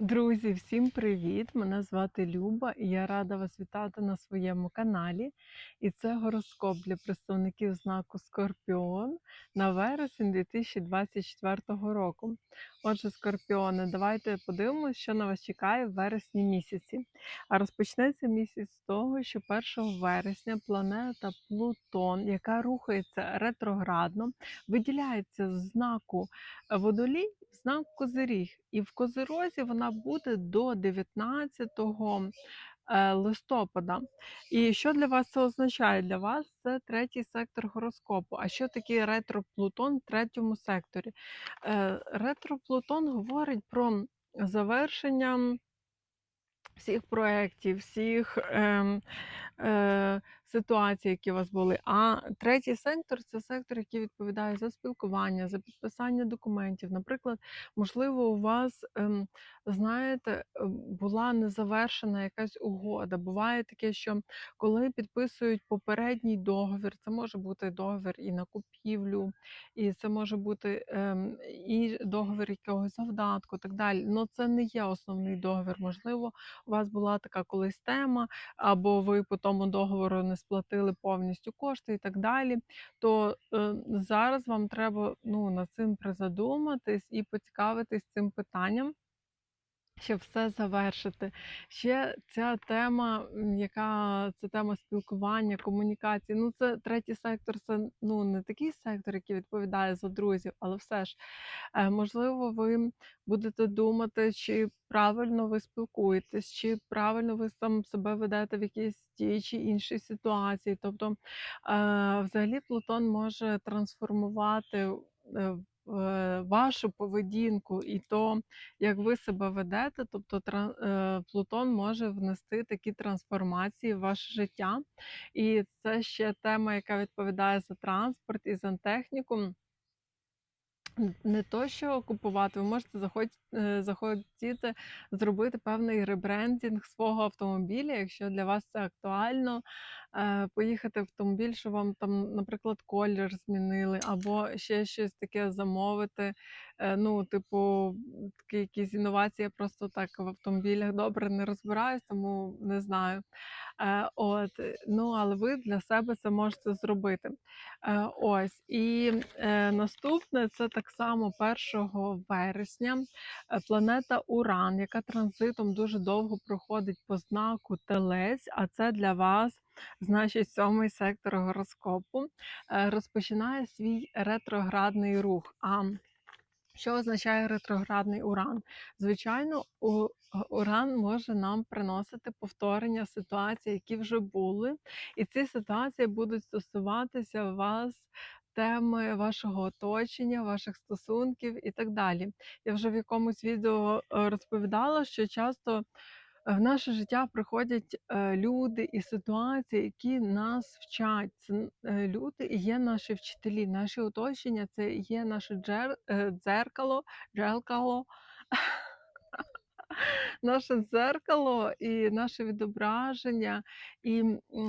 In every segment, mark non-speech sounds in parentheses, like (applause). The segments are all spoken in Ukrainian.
Друзі, всім привіт! Мене звати Люба і я рада вас вітати на своєму каналі. І це гороскоп для представників знаку Скорпіон на вересень 2024 року. Отже, Скорпіони, давайте подивимося, що на вас чекає в вересні місяці. А розпочнеться місяць з того, що 1 вересня планета Плутон, яка рухається ретроградно, виділяється з знаку Водолій в знак Козиріг. І в Козирозі вона буде до 19 е, листопада. І що для вас це означає? Для вас це третій сектор гороскопу. А що таке ретро-Плутон в третьому секторі? Е, Ретро-Плутон говорить про завершення всіх проєктів, всіх ем, е, ситуацій, які у вас були. А третій сектор це сектор, який відповідає за спілкування, за підписання документів. Наприклад, можливо, у вас, ем, знаєте, е, була незавершена якась угода. Буває таке, що коли підписують попередній договір, це може бути договір і на купівлю, і це може бути ем, і договір якогось завдатку, так далі. Ну це не є основний договір. Можливо, у вас була така колись тема, або ви по тому договору не сплатили повністю кошти і так далі. То е, зараз вам треба ну, над цим призадуматись і поцікавитись цим питанням. Щоб все завершити. Ще ця тема, яка це тема спілкування, комунікації. Ну, це третій сектор, це ну не такий сектор, який відповідає за друзів, але все ж Е, Можливо, ви будете думати, чи правильно ви спілкуєтесь, чи правильно ви сам себе ведете в якійсь тій чи іншій ситуації. Тобто, е, взагалі, Плутон може трансформувати е, вашу поведінку і то, як ви себе ведете. Тобто, е, Плутон може внести такі трансформації в ваше життя. І це ще тема, яка відповідає за транспорт і за техніку. Не то, що купувати, ви можете е, захотіти зробити певний ребрендінг свого автомобіля, якщо для вас це актуально. Е, поїхати в автомобіль, що вам там, наприклад, колір змінили, або ще щось таке замовити. Е, ну, типу, такі якісь інновації. Я просто так в автомобілях добре не розбираюсь, тому не знаю. Е, от, ну, але ви для себе це можете зробити. Ось і наступне це так само 1 вересня. Планета Уран, яка транзитом дуже довго проходить по знаку Телець, а це для вас. Значить, сьомий сектор гороскопу е, розпочинає свій ретроградний рух. А що означає ретроградний уран? Звичайно, уран може нам приносити повторення ситуацій, які вже були, і ці ситуації будуть стосуватися вас. Теми вашого оточення, ваших стосунків і так далі. Я вже в якомусь відео е, розповідала, що часто в наше життя приходять е, люди і ситуації, які нас вчать. Це е, люди є наші вчителі, наші оточення, це є наше джер, е, дзеркало, джеркало, (laughs) наше дзеркало і наше відображення. І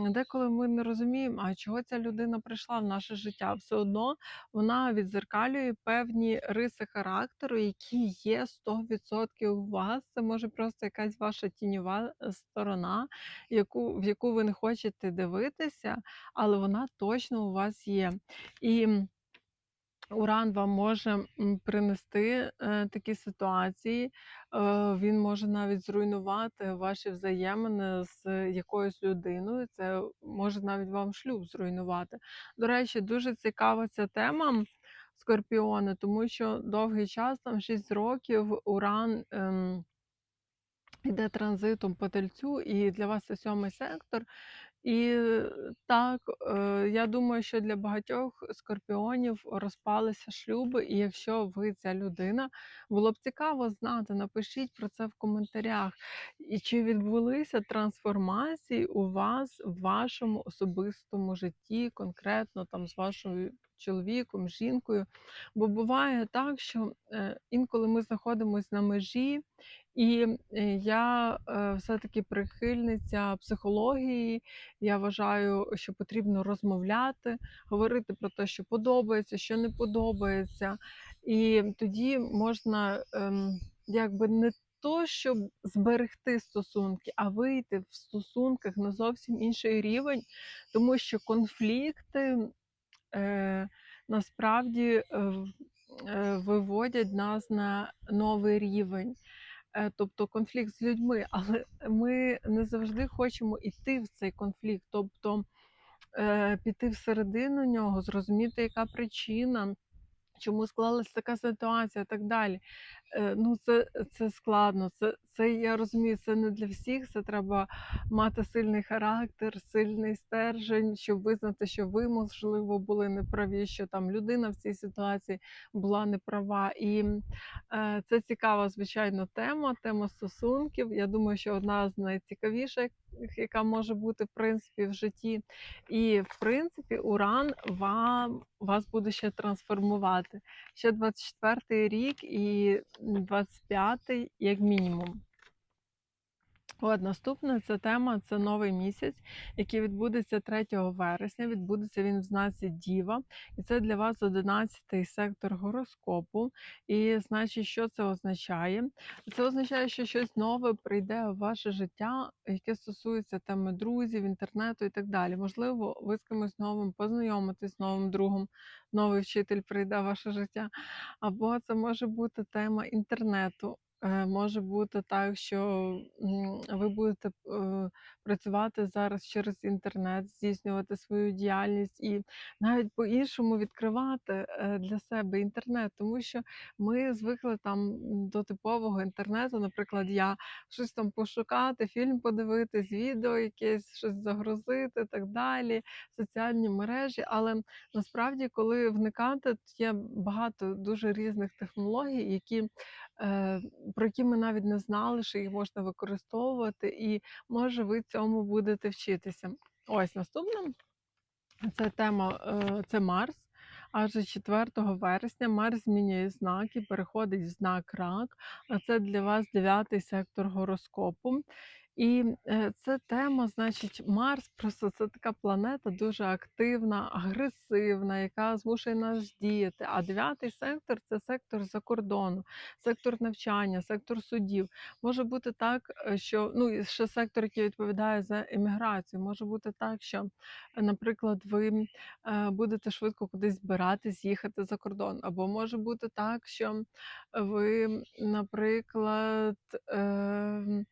деколи ми не розуміємо, а чого ця людина прийшла в наше життя. Все одно вона відзеркалює певні риси характеру, які є 100% у вас. Це може просто якась ваша тіньова е, сторона, яку, в яку ви не хочете дивитися, але вона точно у вас є. І Уран вам може принести е, такі ситуації, е, він може навіть зруйнувати ваші взаємини з якоюсь людиною. Це може навіть вам шлюб зруйнувати. До речі, дуже цікава ця тема скорпіони, тому що довгий час, там 6 років, уран. ем, Йде транзитом по тельцю, і для вас це сьомий сектор. І е, так, е, я думаю, що для багатьох скорпіонів розпалися шлюби, і якщо ви ця людина, було б цікаво знати, напишіть про це в коментарях. І чи відбулися трансформації у вас в вашому особистому житті, конкретно там з вашим чоловіком, жінкою? Бо буває так, що е, інколи ми знаходимося на межі. І е, я е, все-таки прихильниця психології. Я вважаю, що потрібно розмовляти, говорити про те, що подобається, що не подобається. І тоді можна ем, якби не то, щоб зберегти стосунки, а вийти в стосунках на зовсім інший рівень, тому що конфлікти е, насправді виводять нас на новий рівень. Е, Тобто конфлікт з людьми, (laughs) але ми не завжди хочемо йти в цей конфлікт, тобто е, піти всередину нього, зрозуміти, яка причина, чому склалася така ситуація, і так далі. Е, ну, це, це складно. Це, це я розумію, це не для всіх. Це треба мати сильний характер, сильний стержень, щоб визнати, що ви, можливо, були неправі, що там людина в цій ситуації була неправа. І е, це цікава, звичайно, тема, тема стосунків. Я думаю, що одна з найцікавіших, яка може бути в принципі в житті. І в принципі, уран вам вас буде ще трансформувати. Ще 24-й рік і 25-й як мінімум. От наступна ця тема це новий місяць, який відбудеться 3 вересня. Відбудеться він в знаці Діва, і це для вас 11-й сектор гороскопу. І значить, що це означає? Це означає, що щось нове прийде в ваше життя, яке стосується теми друзів, інтернету і так далі. Можливо, ви з кимось новим познайомитесь з новим другом, новий вчитель прийде в ваше життя. Або це може бути тема інтернету. Е, Може бути так, що ви будете е, працювати зараз через інтернет, здійснювати свою діяльність і навіть по-іншому відкривати е, для себе інтернет, тому що ми звикли там до типового інтернету. Наприклад, я щось там пошукати, фільм подивитись, відео якесь, щось загрузити, так далі, соціальні мережі. Але насправді, коли вникати, є багато дуже різних технологій, які про які ми навіть не знали, що їх можна використовувати, і може ви цьому будете вчитися. Ось наступна це тема е, це Марс. Аж 4 вересня Марс змінює знак і переходить в знак рак. А це для вас дев'ятий сектор гороскопу. І е, це тема, значить, Марс просто це така планета дуже активна, агресивна, яка змушує нас діяти. А дев'ятий сектор це сектор за кордону, сектор навчання, сектор судів. Може бути так, е, що ну і ще сектор, який відповідає за еміграцію. Може бути так, що, е, наприклад, ви будете швидко кудись збиратись, їхати за кордон. Або може бути так, що ви, наприклад, е, е,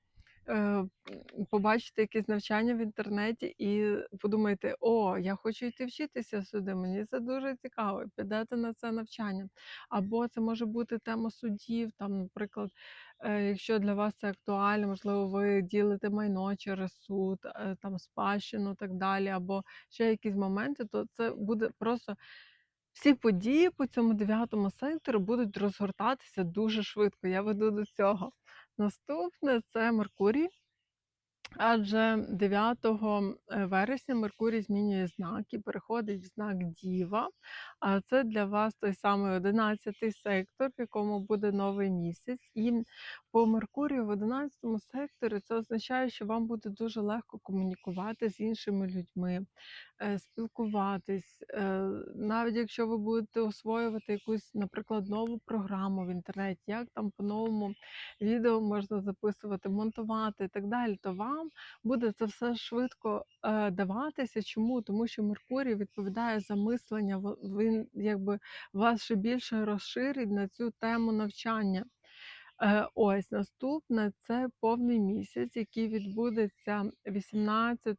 побачите якесь навчання в інтернеті і подумаєте, о, я хочу йти вчитися сюди, мені це дуже цікаво, підете на це навчання. Або це може бути тема судів, там, наприклад, е, якщо для вас це актуально, можливо, ви ділите майно через суд, е, там спадщину так далі, або ще якісь моменти, то це буде просто. Всі події по цьому дев'ятому сектору будуть розгортатися дуже швидко. Я веду до цього. Наступне це Меркурій. Адже 9 е, вересня Меркурій змінює знак і переходить в знак Діва. А це для вас той самий 11 сектор, в якому буде новий місяць. І по Меркурію в 11 секторі це означає, що вам буде дуже легко комунікувати з іншими людьми, е, спілкуватись. Е, Навіть якщо ви будете освоювати якусь, наприклад, нову програму в інтернеті, як там по-новому відео можна записувати, монтувати і так далі, то вам буде це все швидко е, даватися. Чому? Тому що Меркурій відповідає за мислення, він якби вас ще більше розширить на цю тему навчання. Е, ось наступне це повний місяць, який відбудеться 18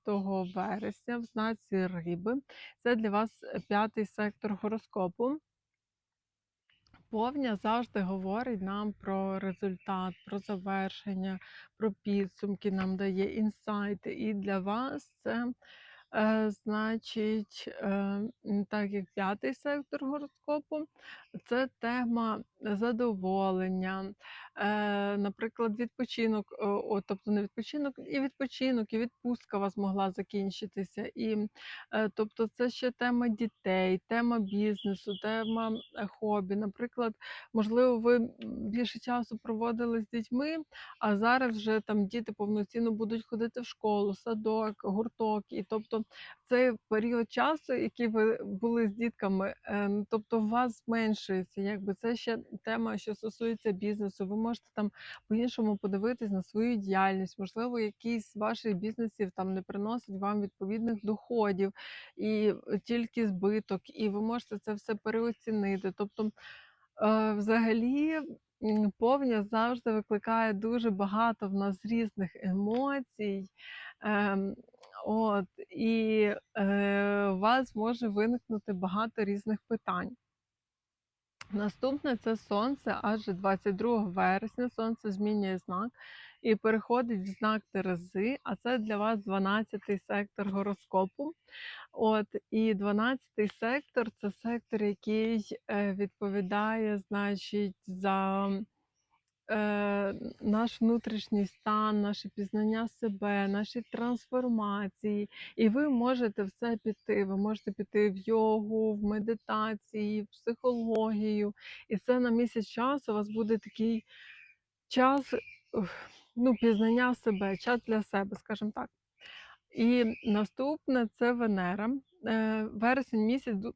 вересня в знаці Риби. Це для вас е, п'ятий сектор гороскопу. Повня завжди говорить нам про результат, про завершення, про підсумки, нам дає інсайти. І для вас це, е, значить, е, так як п'ятий сектор гороскопу, це тема задоволення, е, наприклад, відпочинок, о, о, тобто не відпочинок, і відпочинок, і відпустка вас могла закінчитися. І, е, тобто, це ще тема дітей, тема бізнесу, тема е, хобі. Наприклад, можливо, ви більше часу проводили з дітьми, а зараз вже там діти повноцінно будуть ходити в школу, садок, гурток. І тобто цей період часу, який ви були з дітками, е, тобто у вас менше збільшується. Якби це ще тема, що стосується бізнесу. Ви можете там по-іншому подивитись на свою діяльність. Можливо, якийсь з ваших бізнесів там не приносить вам відповідних доходів і е, тільки збиток, і ви можете це все переоцінити. Тобто, е, взагалі. Повня завжди викликає дуже багато в нас різних емоцій. Ем, от, і е, у вас може виникнути багато різних питань. Наступне це сонце, аж 22 вересня сонце змінює знак і переходить в знак Терези, а це для вас 12-й сектор гороскопу. От, і 12-й сектор це сектор, який е, відповідає, значить, за наш внутрішній стан, наше пізнання себе, наші трансформації. І ви можете в це піти. Ви можете піти в йогу, в медитації, в психологію. І це на місяць часу у вас буде такий час ну, пізнання себе, час для себе, скажімо так. І наступне це Венера. Е, Вересень місяць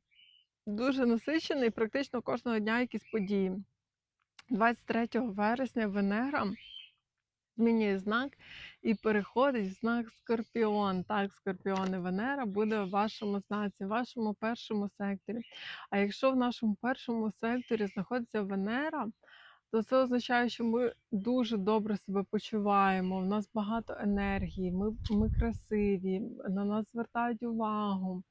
дуже насичений, практично кожного дня якісь події. 23 вересня Венера змінює знак і переходить в знак Скорпіон. Так, Скорпіон і Венера буде в вашому знаці, в вашому першому секторі. А якщо в нашому першому секторі знаходиться Венера, то це означає, що ми дуже добре себе почуваємо. У нас багато енергії, ми, ми красиві, на нас звертають увагу.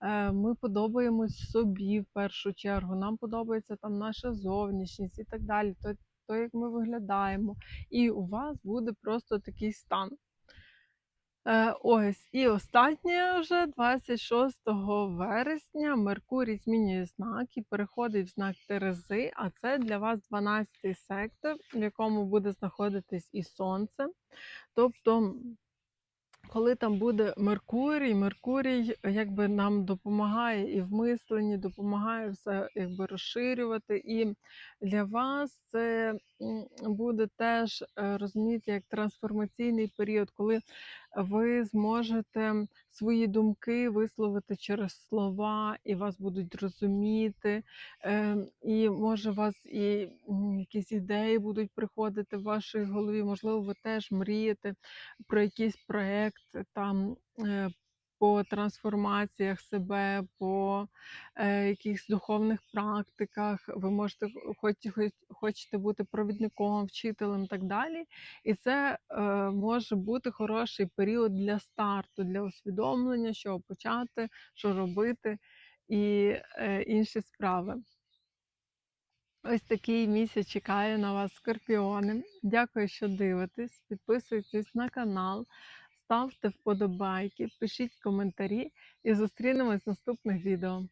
Е, Ми подобаємось собі в першу чергу. Нам подобається там наша зовнішність і так далі. То, то як ми виглядаємо. І у вас буде просто такий стан. Е, ось, і останнє вже 26 вересня Меркурій змінює знак і переходить в знак Терези, а це для вас 12-й сектор, в якому буде знаходитись і сонце. Тобто, коли там буде Меркурій, Меркурій якби нам допомагає і в мисленні, допомагає все якби розширювати. І для вас це буде теж е, розумієте, як трансформаційний період, коли ви зможете свої думки висловити через слова, і вас будуть розуміти, е, і може вас і якісь ідеї будуть приходити в вашій голові. Можливо, ви теж мрієте про якийсь проект там. По трансформаціях себе, по е, якихось духовних практиках, ви можете хоч, хоч, хочете бути провідником, вчителем і так далі. І це е, може бути хороший період для старту, для усвідомлення, що почати, що робити і е, інші справи. Ось такий місяць чекає на вас, скорпіони. Дякую, що дивитесь. Підписуйтесь на канал, ставте вподобайки, пишіть коментарі і зустрінемось в наступних відео.